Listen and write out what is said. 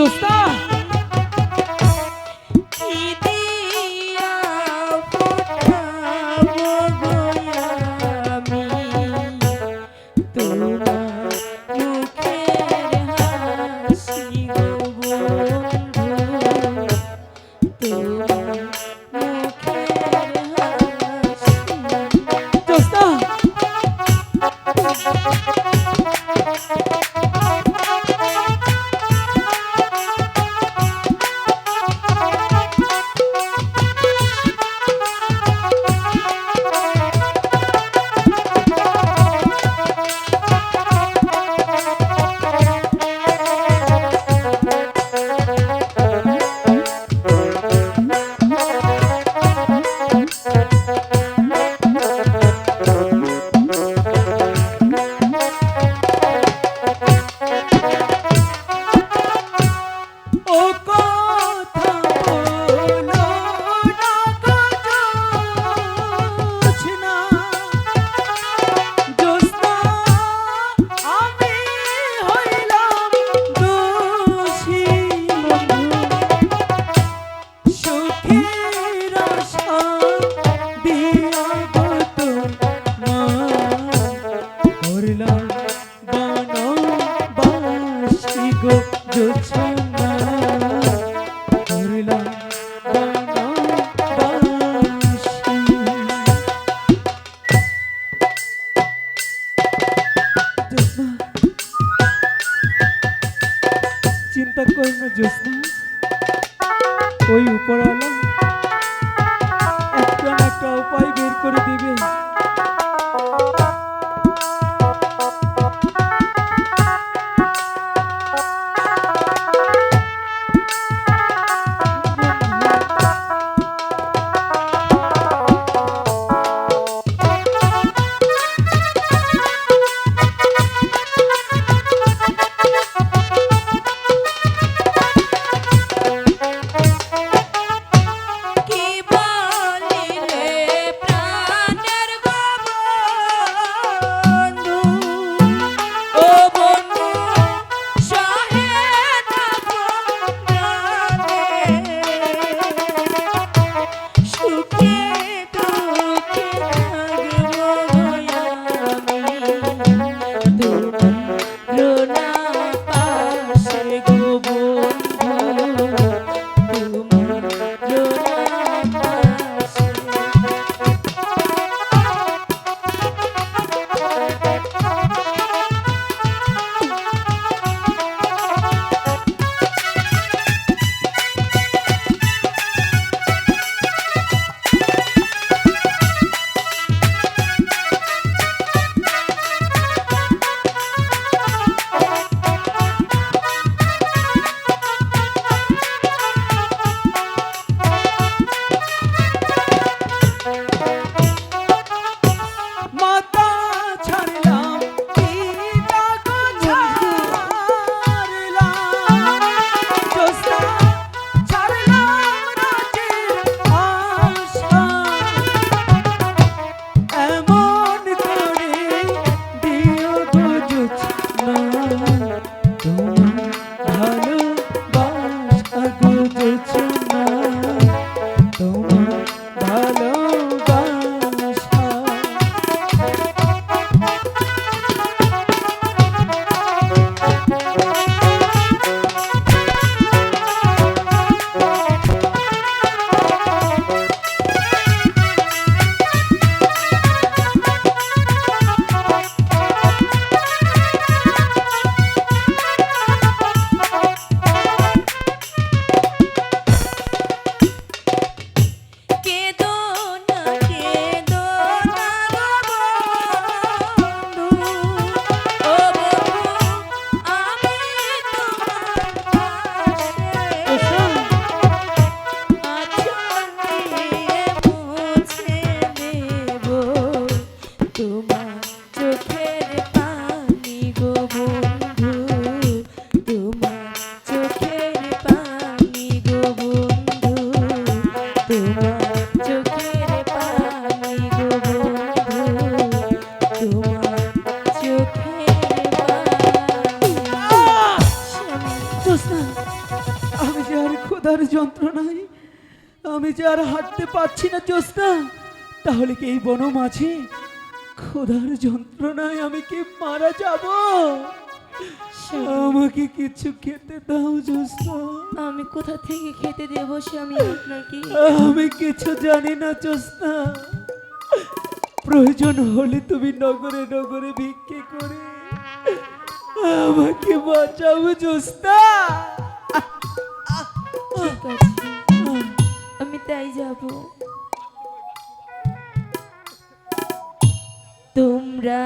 dos চিন্তা করি না জ্যোৎস্না? ওই উপরওয়ালা একটা একটা উপায় বের করে দিবে। take তোমার যে আর যন্ত্রণায় আমি যে আর হাঁটতে পারছি না জোসনা তাহলে কি এই বন মাঝে ক্ষুধার যন্ত্রণায় আমি কি মারা যাব? আমাকে কিছু খেতে দাও জোসনা আমি কোথা থেকে খেতে দেবো স্বামী আপনাকে আমি কিছু জানি না জোসনা প্রয়োজন হলে তুমি নগরে নগরে ভিক্ষে করে আমাকে বাঁচাও জোসনা আমি তাই যাব। তোমরা